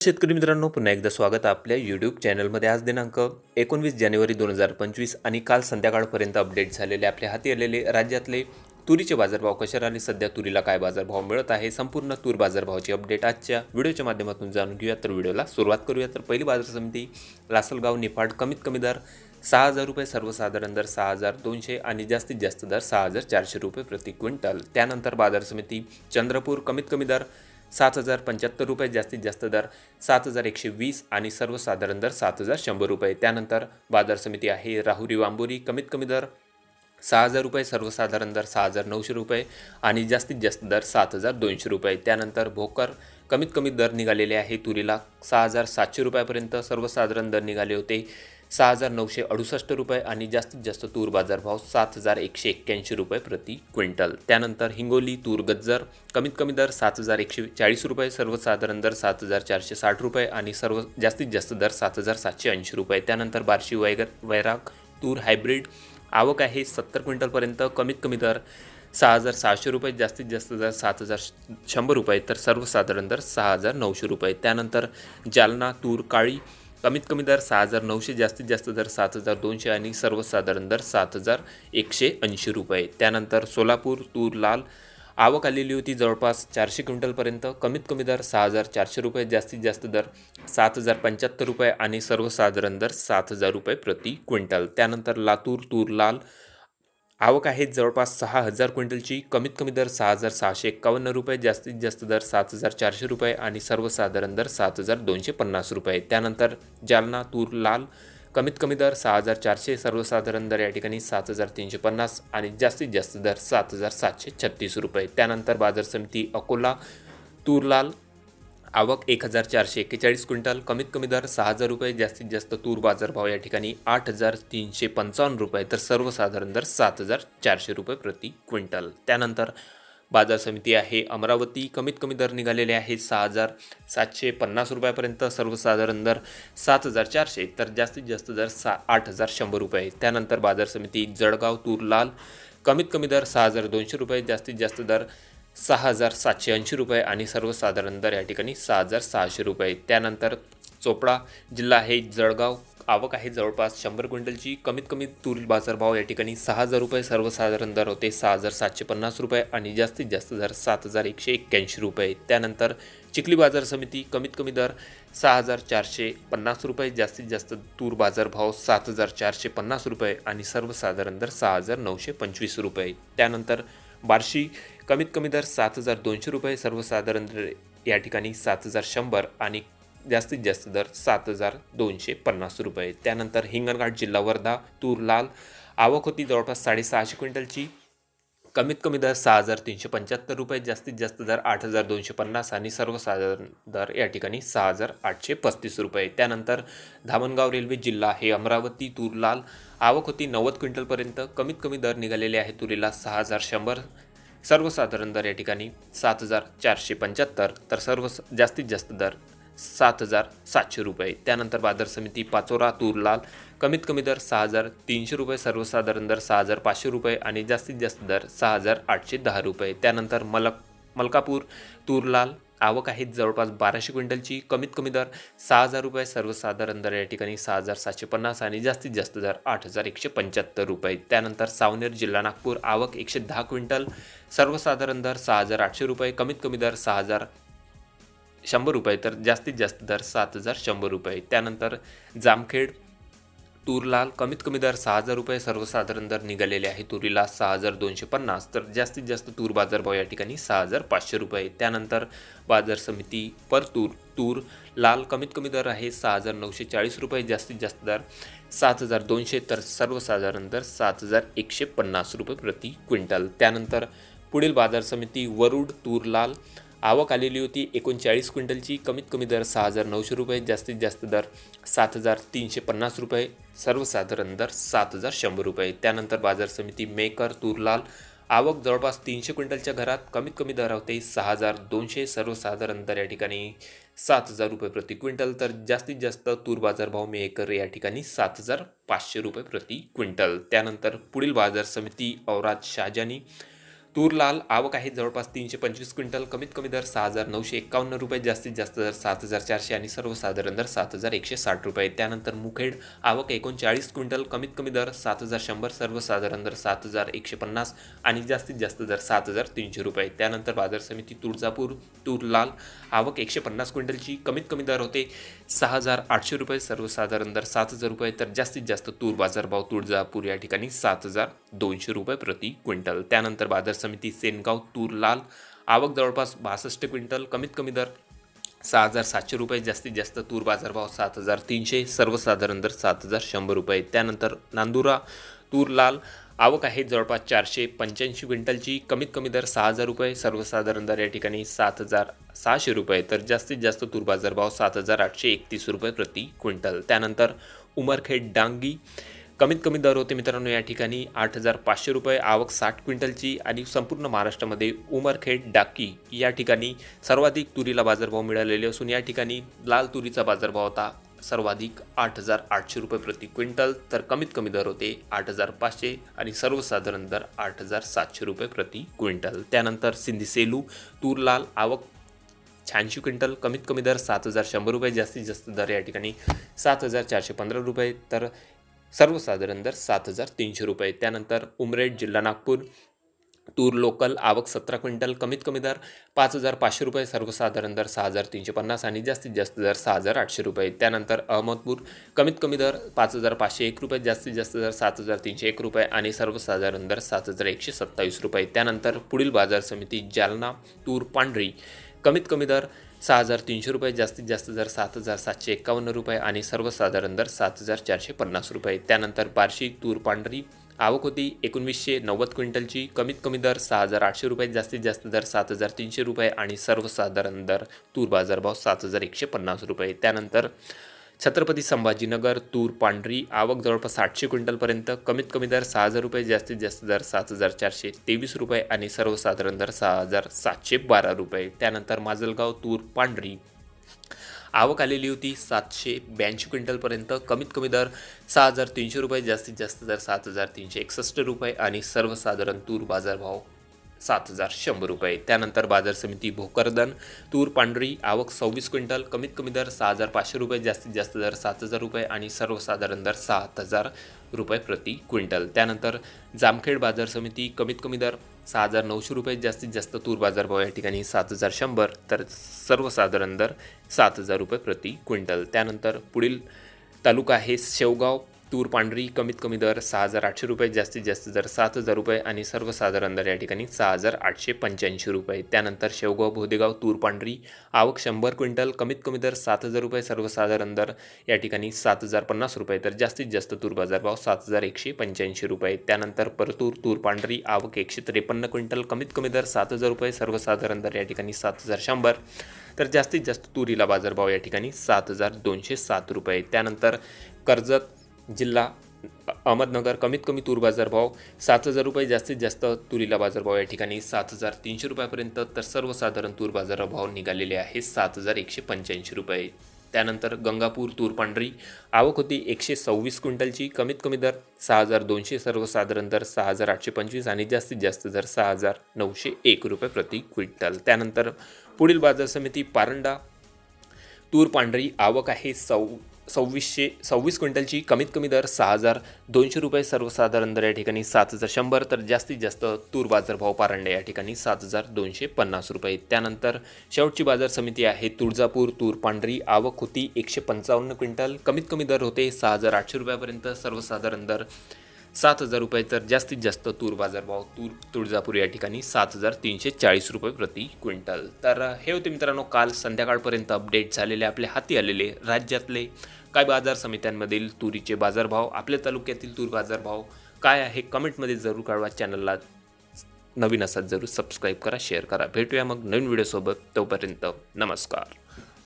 शेतकरी मित्रांनो पुन्हा एकदा स्वागत आपल्या यूट्यूब चॅनलमध्ये आज दिनांक एकोणवीस जानेवारी दोन हजार पंचवीस आणि काल संध्याकाळपर्यंत अपडेट झालेले आपल्या हाती आलेले राज्यातले तुरीचे बाजारभाव कशा राहिले सध्या तुरीला काय बाजारभाव मिळत आहे संपूर्ण तूर बाजारभावाची अपडेट आजच्या व्हिडिओच्या माध्यमातून जाणून घेऊया. तर व्हिडिओला सुरुवात करूया. तर पहिली बाजार समिती लासलगाव निफाड कमीत कमी दर सहा हजार रुपये सर्वसाधारण दर सहा हजार दोनशे आणि जास्तीत जास्त दर सहा हजार चारशे रुपये प्रति क्विंटल. त्यानंतर बाजार समिती चंद्रपूर कमीत कमी दर सात हजार पंच्याहत्तर रुपये जास्तीत जास्त दर सात हजार एकशे वीस आणि सर्वसाधारण दर सात हजार शंभर रुपये. त्यानंतर बाजार समिती आहे राहुरी वांबोरी कमीत कमी दर सहा हजार रुपये सर्वसाधारण दर सहा हजार नऊशे रुपये आणि जास्तीत जास्त दर सात हजार दोनशे रुपये. त्यानंतर भोकर कमीत कमी दर निघालेले आहे तुरीला सहा हजार सातशे रुपयापर्यंत सर्वसाधारण दर निघाले होते. सहा हजार नऊशे अडुसष्ट रुपये आणि जास्तीत जास्त तूर बाजारभाव सात हजार एकशे एक्क्याऐंशी रुपये प्रति क्विंटल. त्यानंतर हिंगोली तूर गज्जर कमीत कमी दर सात हजार एकशे चाळीस रुपये सर्वसाधारण दर सात हजार चारशे साठ रुपये आणि सर्व जास्तीत जास्त दर सात हजार सातशे ऐंशी रुपये. त्यानंतर बार्शी वैगर वैराग तूर हायब्रिड आवक आहे सत्तर क्विंटलपर्यंत कमीत कमी दर सहा हजार सहाशे रुपये जास्तीत जास्त दर सात हजार शंभर रुपये तर सर्वसाधारण दर सहा हजार नऊशे रुपये. त्यानंतर जालना तूर काळी कमीत कमी दर सहा हजार नऊशे जास्तीत जास्त दर सात हजार दोनशे आणि सर्वसाधारण दर सात हजार एकशे ऐंशी रुपये. त्यानंतर सोलापूर तूर लाल आवक आलेली होती जवळपास चारशे क्विंटलपर्यंत कमीत कमी दर सहा हजार चारशे रुपये जास्तीत जास्त दर सात हजार पंच्याहत्तर रुपये आणि सर्वसाधारण दर सात हजार रुपये प्रति क्विंटल. त्यानंतर लातूर तूर लाल आवक आहे जवळपास सहा हजार क्विंटलची. कमीत कमी दर सहा हजार सहाशे एक्कावन्न रुपये जास्तीत जास्त दर सात हजार चारशे रुपये आणि सर्वसाधारण दर सात हजार दोनशे पन्नास रुपये. त्यानंतर जालना तूर लाल कमीत कमी दर सहा हजार चारशे सर्वसाधारण दर या ठिकाणी सात हजार तीनशे पन्नास आणि जास्तीत जास्त दर सात हजार सातशे छत्तीस रुपये. त्यानंतर बाजार समिती अकोला तूर लाल आवक एक हजार चारशे एक्केचाळीस क्विंटल कमीत कमी दर सहा हजार रुपये जास्तीत जास्त तूर बाजारभाव या ठिकाणी आठ हजार तीनशे पंचावन्न रुपये तर सर्वसाधारण दर सात हजार चारशे रुपये प्रति क्विंटल. त्यानंतर बाजार समिती आहे अमरावती कमीत कमी दर निघालेले आहे सहा हजार सातशे पन्नास रुपयापर्यंत सर्वसाधारण दर सात हजार चारशे तर जास्तीत जास्त दर सा आठ हजार शंभर रुपये. त्यानंतर बाजार समिती जळगाव तूर लाल कमीत कमी दर सहा हजार दोनशे रुपये जास्तीत जास्त दर सहा हजार सातशे ऐंशी रुपये आणि सर्वसाधारण दर या ठिकाणी सहा हजार सहाशे रुपये. त्यानंतर चोपडा जिल्हा आहे जळगाव आवक आहे. जवळपास शंभर क्विंटलची कमीत कमी तूर बाजारभाव या ठिकाणी सहा हजार रुपये सर्वसाधारण दर होते सहा हजार सातशे पन्नास रुपये आणि जास्तीत जास्त दर सात हजार एकशे एक्क्याऐंशी रुपये. त्यानंतर चिखली बाजार समिती कमीत कमी दर सहा हजार चारशे पन्नास रुपये जास्तीत जास्त तूर बाजारभाव सात हजार चारशे पन्नास रुपये आणि सर्वसाधारण दर सहा हजार नऊशे पंचवीस रुपये. त्यानंतर बार्शी कमीत कमी दर सात हजार दोनशे रुपये सर्वसाधारण दर या ठिकाणी सात हजार शंभर आणि जास्तीत जास्त दर सात हजार दोनशे पन्नास रुपये. त्यानंतर हिंगणघाट जिल्हा वर्धा तूर लाल आवक होती जवळपास साडेसहाशे क्विंटलची. कमीत कमी दर सहा हजार तीनशे पंच्याहत्तर रुपये जास्तीत जास्त दर आठ हजार दोनशे पन्नास आणि सर्वसाधारण दर या ठिकाणी सहा हजार आठशे पस्तीस रुपये. त्यानंतर धामणगाव रेल्वे जिल्हा हे अमरावती तूर लाल आवक होती नव्वद क्विंटलपर्यंत. कमीत कमी दर निघालेले आहे तुरीला सहा हजार शंभर सर्वसाधारण दर या ठिकाणी सात हजार चारशे पंच्याहत्तर तर सर्व जास्तीत जास्त दर सात हजार सातशे रुपये. त्यानंतर बाजार समिती पाचोरा तूर लाल कमीत कमी दर सहा हजार तीनशे रुपये सर्वसाधारण दर सहा हजार पाचशे रुपये आणि जास्तीत जास्त दर सहा हजार आठशे दहा रुपये. त्यानंतर मलक मलकापूर तूर लाल आवक आहे. जवळपास बाराशे क्विंटलची कमीत कमी दर सहा हजार रुपये. सर्वसाधारण दर या ठिकाणी सहा हजार सातशे पन्नास आणि जास्तीत जास्त दर आठ हजार एकशे पंच्याहत्तर रुपये. त्यानंतर सावनेर जिल्हा नागपूर आवक एकशे दहा क्विंटल. सर्वसाधारण दर सहा हजार आठशे रुपये. कमीत कमी दर सहा हजार शंभर रुपये. तर जास्तीत जास्त दर सात हजार शंभर रुपये. त्यानंतर जामखेड तूरलाल कमीत कमी दर सहा हजार रुपये सर्वसाधारण दर निघालेले आहे. तुरीला सहा हजार दोनशे पन्नास तर जास्तीत जास्त तूर बाजारभाव या ठिकाणी सहा हजार पाचशे रुपये त्यानंतर बाजार समिती परतूर तूर लाल कमीत कमी दर आहे सहा हजार नऊशे चाळीस रुपये जास्तीत जास्त दर सात हजार दोनशे तर सर्वसाधारण दर सात हजार एकशे पन्नास रुपये प्रति क्विंटल. त्यानंतर पुढील बाजार समिती वरुड तूर लाल आवक आलेली होती. एकोणचाळीस क्विंटलची. कमीत कमी दर सहा हजार नऊशे रुपये जास्तीत जास्त दर सात हजार तीनशे पन्नास रुपये सर्वसाधारण दर सात हजार शंभर रुपये. त्यानंतर बाजार समिती मेकर तुरलाल आवक जवळपास तीनशे क्विंटलच्या घरात कमीत कमी दर होते सहा हजार दोनशे सर्वसाधारण दर या ठिकाणी सात हजार रुपये प्रति क्विंटल. तर जास्तीत जास्त तूर बाजारभाव मेकर या ठिकाणी सात हजार पाचशे रुपये प्रति क्विंटल. त्यानंतर पुढील बाजार समिती औराद शाहजानी तूर लाल आवक आहे जवळपास तीनशे पंचवीस क्विंटल कमीत कमी दर सहा हजार नऊशे एकावन्न रुपये जास्तीत जास्त दर सात हजार चारशे आणि सर्वसाधारण दर सात हजार एकशे साठ रुपये. त्यानंतर मुखेड आवक एकोणचाळीस क्विंटल कमीत कमी दर सात हजार शंभर सर्वसाधारण दर सात हजार एकशे पन्नास आणि जास्तीत जास्त दर सात हजार तीनशे रुपये. त्यानंतर बाजार समिती तुळजापूर तूर लाल आवक एकशे पन्नास क्विंटलची कमीत कमी दर होते सहा हजार आठशे रुपये सर्वसाधारण दर सात हजार रुपये तर जास्तीत जास्त तूर बाजारभाव तुळजापूर या ठिकाणी सात हजार दोनशे रुपये प्रति क्विंटल. त्यानंतर बाजार समिती सेनगाव तूर लाल. आवक जवळपास बासष्ट क्विंटल कमीत कमी दर सहा हजार सातशे रुपये जास्तीत जास्त तूर बाजारभाव सात हजार तीनशे सर्वसाधारण दर सात हजार शंभर रुपये. त्यानंतर नांदुरा तूर लाल आवक आहे जवळपास चारशे पंच्याऐंशी क्विंटलची कमीत कमी दर सहा हजार रुपये सर्वसाधारण दर या ठिकाणी सात हजार सहाशे रुपये तर जास्तीत जास्त तूर बाजारभाव सात हजार आठशे एकतीस रुपये प्रति क्विंटल. त्यानंतर उमरखेड डांगी कमीत कमी दर होते मित्रांनो या ठिकाणी आठ हजार पाचशे रुपये आवक साठ क्विंटलची आणि संपूर्ण महाराष्ट्रामध्ये उमरखेड डाकी या ठिकाणी सर्वाधिक तुरीला बाजारभाव मिळालेले असून या ठिकाणी लाल तुरीचा बाजारभाव होता सर्वाधिक आठ हजार आठशे रुपये प्रति क्विंटल तर कमीत कमी दर होते आठ हजार पाचशे आणि सर्वसाधारण दर आठ हजार सातशे रुपये प्रति क्विंटल. त्यानंतर सिंधी सेलू तूर लाल आवक शहाऐंशी क्विंटल कमीत कमी दर सात हजार शंभर रुपये जास्तीत जास्त दर या ठिकाणी सात हजार चारशे पंधरा रुपये तर सर्वसाधारण दर सात हजार तीनशे रुपये. त्यानंतर उमरेड जिल्हा नागपूर तूर लोकल आवक सतरा क्विंटल कमीत कमी दर पाच हजार पाचशे रुपये सर्वसाधारण दर सहा हजार तीनशे पन्नास आणि जास्तीत जास्त दर सहा हजार आठशे रुपये. त्यानंतर अहमदपूर कमीत कमी दर पाच हजार पाचशे एक रुपये जास्तीत जास्त दर सात हजार तीनशे एक रुपये आणि सर्वसाधारण दर सात हजार एकशे सत्तावीस रुपये. त्यानंतर पुढील बाजार समिती जालना तूर पांढरी कमीत कमी दर सहा हजार तीनशे रुपये जास्तीत जास्त दर सात हजार सातशे एकावन्न रुपये आणि सर्वसाधारण दर सात हजार चारशे पन्नास रुपये. त्यानंतर बार्शी तूर पांढरी आवक होती एकोणवीसशे नव्वद क्विंटलची. कमीत कमी दर सहा हजार आठशे रुपये जास्तीत जास्त दर सात हजार तीनशे रुपये आणि सर्वसाधारण दर तूर बाजारभाव सात हजार एकशे पन्नास रुपये. त्यानंतर छत्रपती संभाजीनगर तूर पांढरी आवक जवळपास आठशे क्विंटलपर्यंत कमीत कमी दर सहा हजार रुपये जास्तीत जास्त दर सात हजार चारशे तेवीस रुपये आणि सर्वसाधारण दर सहा हजार सातशे बारा रुपये. त्यानंतर माजलगाव तूर पांढरी आवक आलेली होती सातशे ब्याऐंशी क्विंटलपर्यंत कमीत कमी दर सहा हजार तीनशे रुपये जास्तीत जास्त दर सात हजार तीनशे एकसष्ट रुपये आणि सर्वसाधारण तूर बाजारभाव सात हजार शंभर रुपये. त्यानंतर बाजार समिती भोकरदन तूर पांढरी आवक सव्वीस क्विंटल कमीत कमी दर सहा हजार पाचशे रुपये जास्तीत जास्त दर सात हजार रुपये आणि सर्वसाधारण दर सात हजार रुपये प्रति क्विंटल. त्यानंतर जामखेड बाजार समिती कमीत कमी दर सहा हजार नऊशे रुपये जास्तीत जास्त तूर बाजारभाव या ठिकाणी सात हजार शंभर तर सर्वसाधारण दर सात हजार रुपये प्रति क्विंटल. त्यानंतर पुढील तालुका आहे शेवगाव तूर पांढरी कमीत कमी दर सहा हजार आठशे रुपये जास्तीत जास्त दर सात हजार रुपये आणि सर्वसाधारण दर या ठिकाणी सहा हजार आठशे पंच्याऐंशी रुपये. त्यानंतर शेवगाव भोदेगाव तूर पांढरी आवक शंभर क्विंटल कमीत कमी दर सात हजार रुपये सर्वसाधारण दर या ठिकाणी सात हजार पन्नास रुपये. तर जास्तीत जास्त तूर बाजारभाव सात हजार एकशे पंच्याऐंशी रुपये. त्यानंतर परतूर तूर पांढरी आवक एकशे त्रेपन्न क्विंटल कमीत कमी दर सात हजार रुपये सर्वसाधारण दर या ठिकाणी सात हजार शंभर. तर जास्तीत जास्त तुरीला बाजारभाव या ठिकाणी सात हजार दोनशे सात रुपये. त्यानंतर कर्जत जिल्हा अहमदनगर कमीत कमी तूर बाजारभाव सात हजार रुपये जास्तीत जास्त तुरीला बाजारभाव या ठिकाणी सात हजार तीनशे रुपयापर्यंत तर सर्वसाधारण तूर बाजारभाव निघालेले आहे सात हजार एकशे पंच्याऐंशी रुपये. त्यानंतर गंगापूर तूर पांढरी आवक होती एकशे सव्वीस क्विंटलची कमीत कमी दर सहा हजार दोनशे सर्वसाधारण दर सहा हजार आठशे पंचवीस आणि जास्तीत जास्त दर सहा हजार नऊशे एक रुपये प्रति क्विंटल. त्यानंतर पुढील बाजार समिती पारंडा तूर पांढरी आवक आहे सव सव्वीसशे सव्वीस क्विंटलची कमीत कमी दर सहा हजार दोनशे रुपये सर्वसाधारण दर या ठिकाणी सात हजार शंभर तर जास्तीत जास्त तूर बाजारभाव पारंडे या ठिकाणी सात हजार दोनशे पन्नास रुपये. त्यानंतर शेवटची बाजार समिती आहे तुळजापूर तूर पांढरी आवक होती एकशे पंचावन्न क्विंटल. कमीत कमी दर होते सहा हजार आठशे रुपयापर्यंत सर्वसाधारण दर. सात हजार रुपये तर जास्तीत जास्त तूर बाजारभाव तूर तुळजापूर या ठिकाणी सात हजार तीनशे चाळीस रुपये प्रति क्विंटल. तर हे होते मित्रांनो काल संध्याकाळपर्यंत अपडेट झालेले आपल्या हाती आलेले राज्यातले काय बाजार समित्यांमधील तुरीचे बाजारभाव आपल्या तालुक्यातील तूर बाजारभाव काय आहे कमेंटमध्ये जरूर कळवा. चॅनलला नवीन असाल जरूर सबस्क्राईब करा शेअर करा. भेटूया मग नवीन व्हिडिओसोबत तोपर्यंत नमस्कार.